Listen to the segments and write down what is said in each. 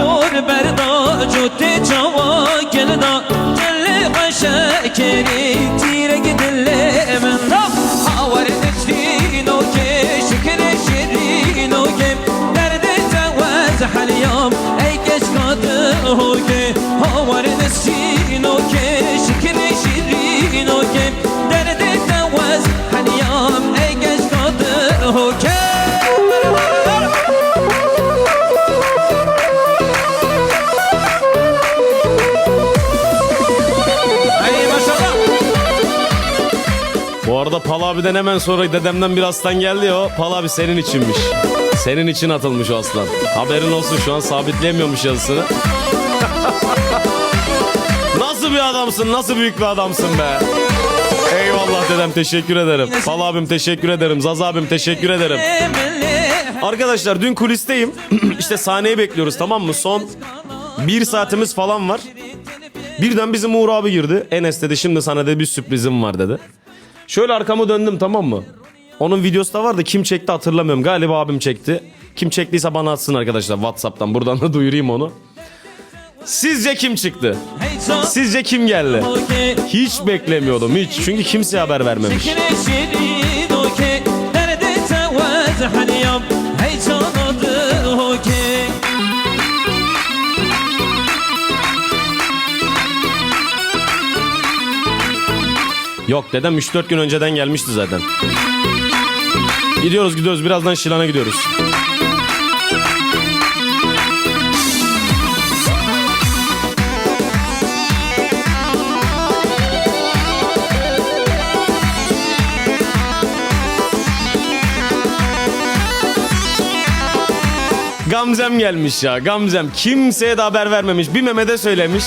Or berda Cuti çava gelda Celli başa Pal abiden hemen sonra dedemden bir aslan geldi ya. Pal abi senin içinmiş. Senin için atılmış o aslan. Haberin olsun şu an sabitleyemiyormuş yazısını. nasıl bir adamsın? Nasıl büyük bir adamsın be? Eyvallah dedem teşekkür ederim. Pal abim teşekkür ederim. Zaz abim teşekkür ederim. Arkadaşlar dün kulisteyim. işte sahneyi bekliyoruz tamam mı? Son bir saatimiz falan var. Birden bizim Uğur abi girdi. Enes dedi şimdi sana da bir sürprizim var dedi. Şöyle arkamı döndüm tamam mı? Onun videosu da vardı. Kim çekti hatırlamıyorum. Galiba abim çekti. Kim çektiyse bana atsın arkadaşlar Whatsapp'tan. Buradan da duyurayım onu. Sizce kim çıktı? Sizce kim geldi? Hiç beklemiyordum hiç. Çünkü kimseye haber vermemiş. Yok dedem 3-4 gün önceden gelmişti zaten. Gidiyoruz gidiyoruz birazdan Şilan'a gidiyoruz. Gamzem gelmiş ya Gamzem kimseye de haber vermemiş bir Mehmet'e söylemiş.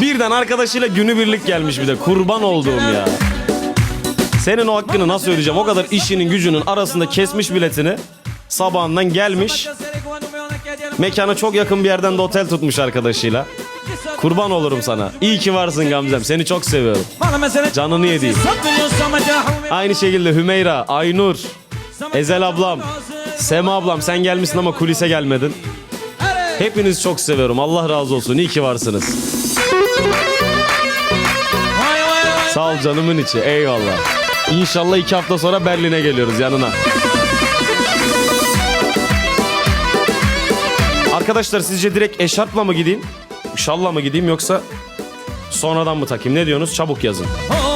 Birden arkadaşıyla günübirlik gelmiş bir de kurban olduğum ya. Senin o hakkını nasıl ödeyeceğim? O kadar işinin gücünün arasında kesmiş biletini. Sabahından gelmiş. Mekana çok yakın bir yerden de otel tutmuş arkadaşıyla. Kurban olurum sana. İyi ki varsın Gamzem. Seni çok seviyorum. Canını yediğim. Aynı şekilde Hümeyra, Aynur, Ezel ablam, Sema ablam sen gelmişsin ama kulise gelmedin. Hepinizi çok seviyorum. Allah razı olsun. İyi ki varsınız. Sağ ol canımın içi. Eyvallah. İnşallah iki hafta sonra Berlin'e geliyoruz yanına. Arkadaşlar sizce direkt eşarpla mı gideyim? Şalla mı gideyim yoksa sonradan mı takayım? Ne diyorsunuz? Çabuk yazın. Direkt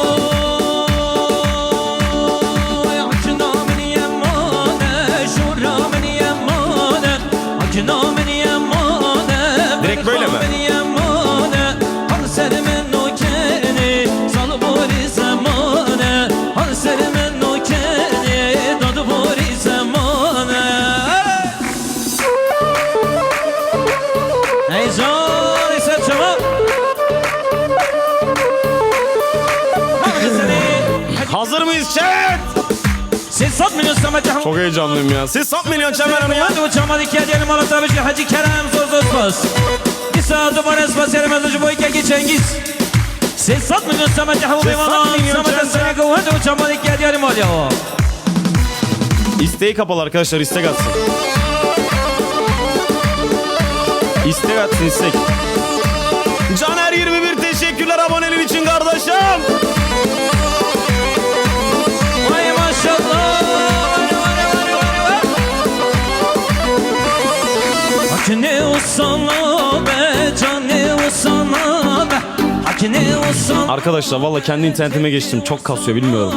Çok heyecanlıyım ya. Siz sat milyon çemerini ya. Uçamadı ki diyelim Malatya Beşi Hacı Kerem zor zor spas. İsa duvar espas yermez ucu sat milyon samacı havu Siz bir sat valla. milyon Samacı çember. sene kuhu hadi uçamadı ki diyelim Malatya. İsteği kapalı arkadaşlar istek atsın. İstek atsın istek. Caner 21 teşekkürler aboneliğin için kardeşim. Arkadaşlar valla kendi internetime geçtim çok kasıyor bilmiyorum.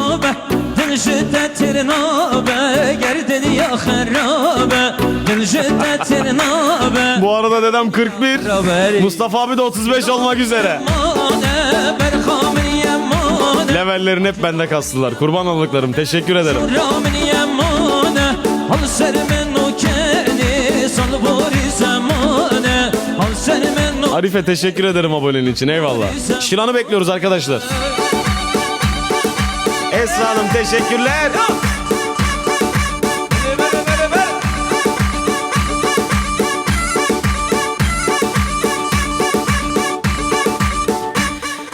Bu arada dedem 41. Haberi Mustafa abi de 35 olmak üzere. mane, berhamın yemane. Levellerin hep bende kastılar. Kurban olduklarım teşekkür ederim. Arife teşekkür ederim aboneliğin için eyvallah. Şilan'ı bekliyoruz arkadaşlar. Esra Hanım teşekkürler.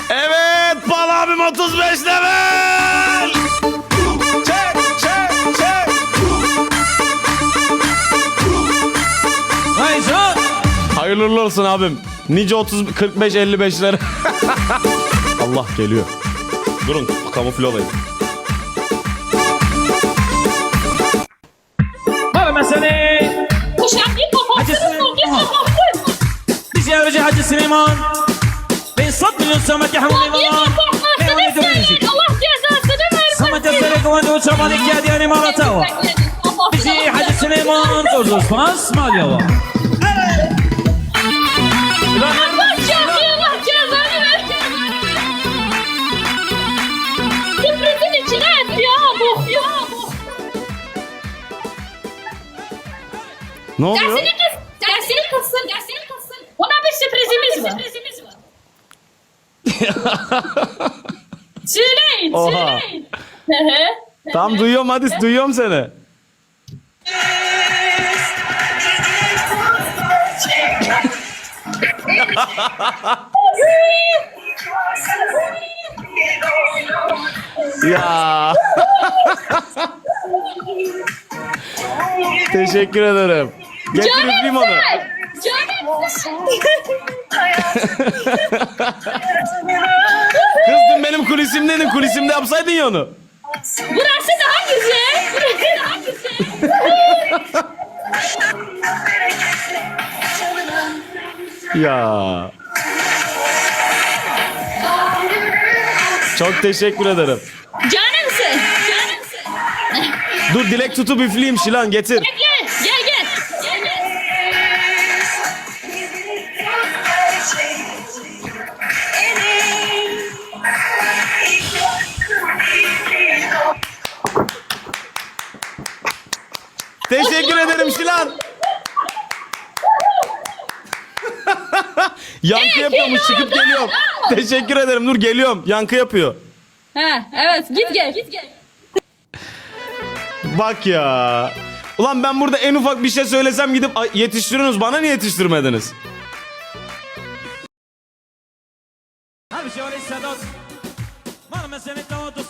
Evet Bal abim 35 level. Çek çek çek. Hayır. Hayırlı olsun abim. Nice 30 45 55'lere. Allah geliyor. Durun kamufle olayım. Var mesele. Kuşak git Hadi kapatsın. sen- Git Aha. kapatsın. Biz yavrucu Hacı Süleyman. Ben sat milyon samet Senin Allah cezasını versin. Samet Efere kovandı uçaman iki yani marata Bizi Hacı Süleyman zor zor pas Ne oluyor? Dersini kız. Dersini kızsın. Dersini kızsın. Ona bir sürprizimiz var. Sürprizimiz var. Söyleyin. Oha. Söyleyin. Tamam duyuyorum hadi duyuyorum seni. Ya. Teşekkür ederim. Getir üfleyeyim onu. Canım. Kız dün benim kulisimdeydin. Kulisimde yapsaydın ya onu. Burası daha güzel. Burası daha güzel. Ya. Çok teşekkür ederim. Canımsın. Canımsın. Dur dilek tutup üfleyeyim Şilan getir. Yankı yapıyormuş çıkıp geliyorum. Teşekkür ederim Dur geliyorum. Yankı yapıyor. Ha evet git gel. Git gel. Bak ya. Ulan ben burada en ufak bir şey söylesem gidip "Ay, yetiştiriyorsunuz bana niye yetiştirmediniz?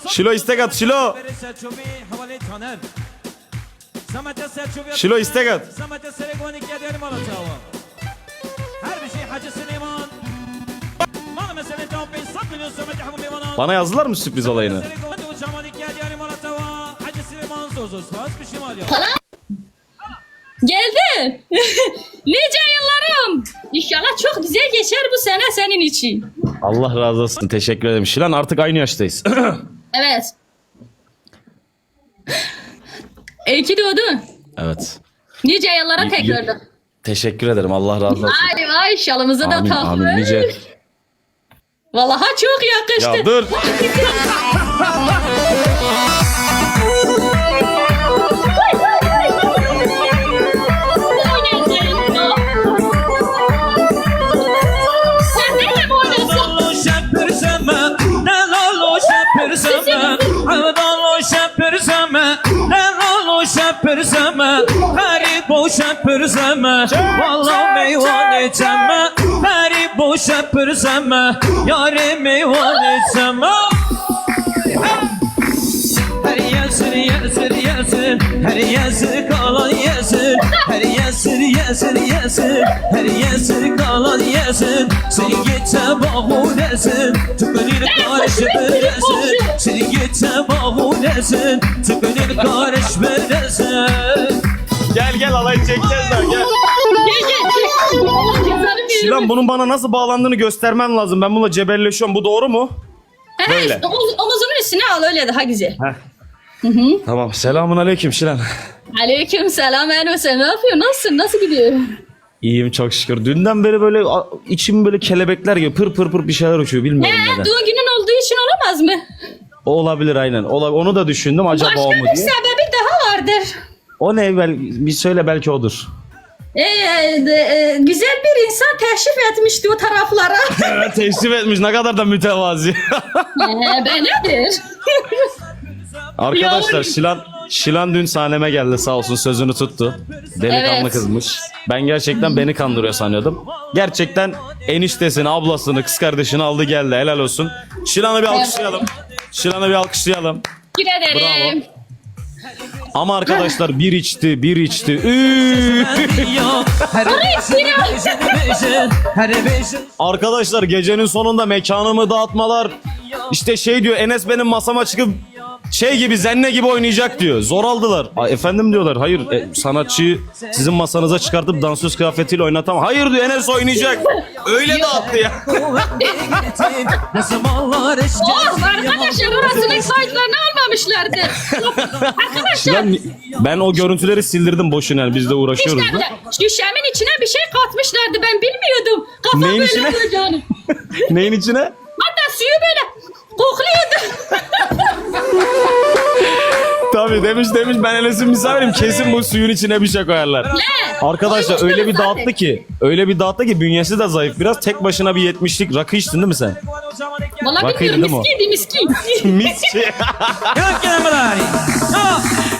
Şilo istek at Şilo. Şilo istek at. Yahmul eyvallah. Bana yazdılar mı sürpriz olayını? Hacı Süleyman. Geldi. nice yıllarım. İnşallah çok güzel geçer bu sene senin için. Allah razı olsun. Teşekkür ederim. Şilan artık aynı yaştayız. Evet. İyi ki doğdun. evet. Nice yıllara tekrardan. Teşekkür ederim. Allah razı olsun. Vay vay şalımızı da Amin takmış. amin nice. Vallahi çok yakıştı. Ya dur. Şapır seme, Vallahi meyvan içeme, Garip o şapır seme, Yâre meyvan içeme. Her yasır yasır yasır Her yasır kalan yasır Her yasır yasır yasır Her yasır kalan yasır Seni geçe bahunesin Tıkınır karış veresin Seni geçe bahunesin Tıkınır karış veresin Gel gel alay çekeceğiz daha gel. Gel gel. Allah cezanı verir. Şilan bunun bana nasıl bağlandığını göstermen lazım. Ben bununla cebelleşiyorum. Bu doğru mu? Ha, böyle. işte omuz- omuzunun üstüne al öyle daha güzel. Tamam. Selamun aleyküm Şilan. Aleyküm selam Enes. Ne yapıyorsun? Nasılsın? Nasıl gidiyor? İyiyim çok şükür. Dünden beri böyle a- içim böyle kelebekler gibi pır pır pır bir şeyler uçuyor. Bilmiyorum He, neden. doğum günün olduğu için olamaz mı? O olabilir aynen. Ola- onu da düşündüm acaba Başka o mu bir diye. sebebi daha vardır. O ne? Bel bir söyle belki odur. Ee, de- e, güzel bir insan teşrif etmişti o taraflara. Evet teşrif etmiş. Ne kadar da mütevazi. ee, ben nedir? Arkadaşlar. Şilan Şilan dün sahneme geldi sağ olsun sözünü tuttu. Delikanlı Evet. kızmış. Ben gerçekten beni kandırıyor sanıyordum. Gerçekten eniştesini, ablasını, kız kardeşini aldı geldi. Helal olsun. Şilan'ı bir alkışlayalım. Şilan'ı bir alkışlayalım. Teşekkür ederim. Ama arkadaşlar bir içti, bir içti. Arkadaşlar gecenin sonunda mekanımı dağıtmalar. İşte şey diyor Enes benim masama çıkıp şey gibi zenne gibi oynayacak diyor. Zor aldılar. Aa, efendim diyorlar. Hayır e, sanatçıyı sizin masanıza çıkartıp dansöz kıyafetiyle oynatamam. Hayır diyor Enes oynayacak. Öyle dağıttı ya. Ne zamanlar eşeceğiz arkadaşlar orasının kayıtlarını almamışlardı. Arkadaşlar Şilan, ben o görüntüleri sildirdim boşuna yani biz de uğraşıyoruz da. şişemin içine bir şey katmışlardı ben bilmiyordum. Kafam Neyin böyle içine? olacağını. Neyin içine? Hatta suyu böyle kokluyordu. Tabii demiş demiş ben Enes'in misafiriyim kesin bu suyun içine bir şey koyarlar. Ne? Arkadaşlar öyle bir zaten. dağıttı ki öyle bir dağıttı ki bünyesi de zayıf biraz tek başına bir 70'lik rakı içtin değil mi sen? Valla Bakıydı bilmiyorum değil mi o? miskiydi miski. Miski. Yok gelemeler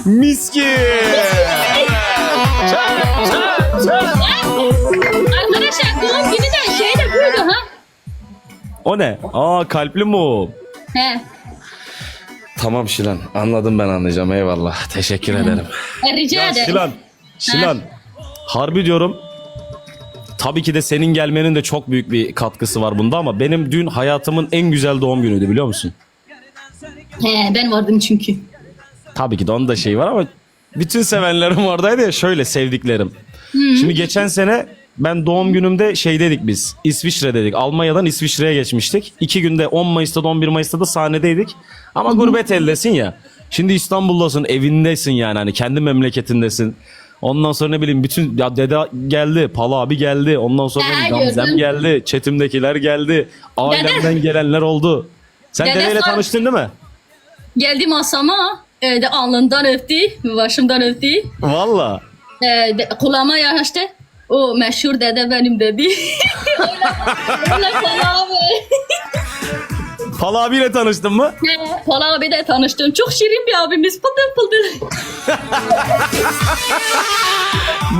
Miski. Arkadaşlar doğum günü de şey de buydu ha. O ne? Aa kalpli mi o? He. Tamam Şilan anladım ben anlayacağım eyvallah teşekkür ederim. Rica ederim. Şilan, Şilan harbi diyorum tabii ki de senin gelmenin de çok büyük bir katkısı var bunda ama benim dün hayatımın en güzel doğum günüydü biliyor musun? He ben vardım çünkü. Tabii ki de onun da şeyi var ama bütün sevenlerim oradaydı ya şöyle sevdiklerim. Şimdi geçen sene ben doğum günümde şey dedik biz İsviçre dedik Almanya'dan İsviçre'ye geçmiştik. İki günde 10 Mayıs'ta da 11 Mayıs'ta da sahnedeydik. Ama gurbet eldesin ya. Şimdi İstanbul'dasın evindesin yani hani kendi memleketindesin. Ondan sonra ne bileyim bütün ya dede geldi, Pala abi geldi. Ondan sonra Ha, Gamzem gördüm. geldi, Çetim'dekiler geldi. Ailemden gelenler oldu. Sen Dede dedeyle sor- tanıştın değil mi? Geldi masama. E, de alnından öptü. Başımdan öptü. Valla. E, de, kulağıma yanaştı. O meşhur dede benim dedi. öyle, öyle Pala abi. Pala abiyle tanıştın mı? He, Pala abi de tanıştım. Çok şirin bir abimiz. Pıldır pıldır.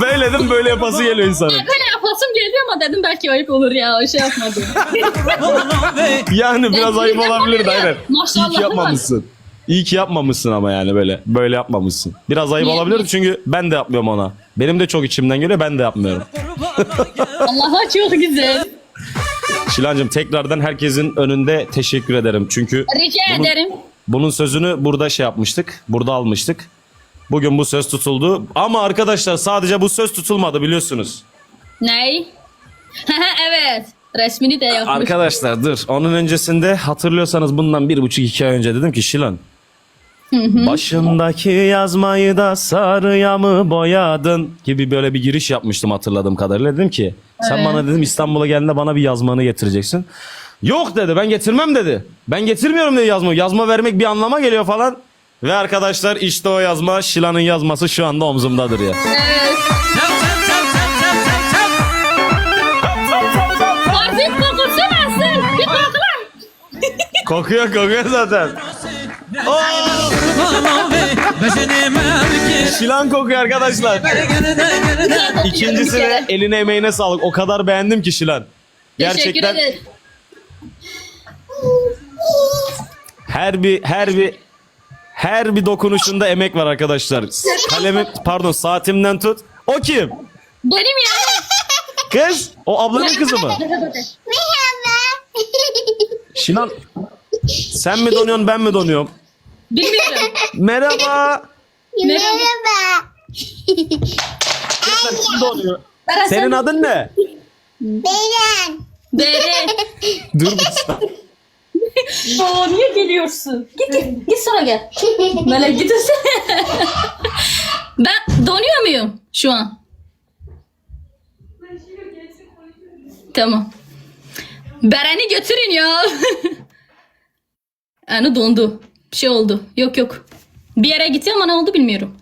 Böyle dedim böyle yapası geliyor insanın. Böyle yapasım geliyor ama dedim belki ayıp olur ya. Şey yapmadım. Yani biraz ayıp olabilir de aynen. Maşallah İyi ki yapmamışsın. İyi ki yapmamışsın ama yani böyle. Böyle yapmamışsın. Biraz ayıp Niye? olabilirdi çünkü ben de yapmıyorum ona. Benim de çok içimden geliyor ben de yapmıyorum. Allah'a çok güzel. Şilancığım tekrardan herkesin önünde teşekkür ederim. Çünkü Rica Bunu- ederim. bunun sözünü burada şey yapmıştık. Burada almıştık. Bugün bu söz tutuldu. Ama arkadaşlar sadece bu söz tutulmadı biliyorsunuz. Ney? evet. Resmini de yapmış. Arkadaşlar dur. Onun öncesinde hatırlıyorsanız bundan bir buçuk iki ay önce dedim ki Şilan. Başındaki yazmayı da sarıya mı boyadın gibi böyle bir giriş yapmıştım hatırladığım kadarıyla. Dedim ki sen bana dedim İstanbul'a geldiğinde bana bir yazmanı getireceksin. Yok dedi ben getirmem dedi. Ben getirmiyorum dedi yazma. Yazma vermek bir anlama geliyor falan. Ve arkadaşlar işte o yazma Şilan'ın yazması şu anda omzumdadır ya. Bir kokla. Kokuyor kokuyor zaten. Şilan kokuyor arkadaşlar. İkincisi de eline emeğine sağlık. O kadar beğendim ki Şilan. Gerçekten her bir her bir her bir dokunuşunda emek var arkadaşlar. Kalemi pardon saatimden tut. O kim? Benim yani. Kız? O ablanın kızı mı? Şilan sen mi donuyorsun ben mi donuyorum? Bilmiyorum. Merhaba. Merhaba. Kızlar kim donuyor? Beren Senin sen- adın ne? Beren. Bere. Dur bir saniye. Oo, niye geliyorsun? Git git. Git sonra gel. Böyle gidiyorsun. ben donuyor muyum şu an? Tamam. Beren'i götürün ya. yani dondu. Bir şey oldu. Yok yok. Bir yere gitti ama ne oldu bilmiyorum.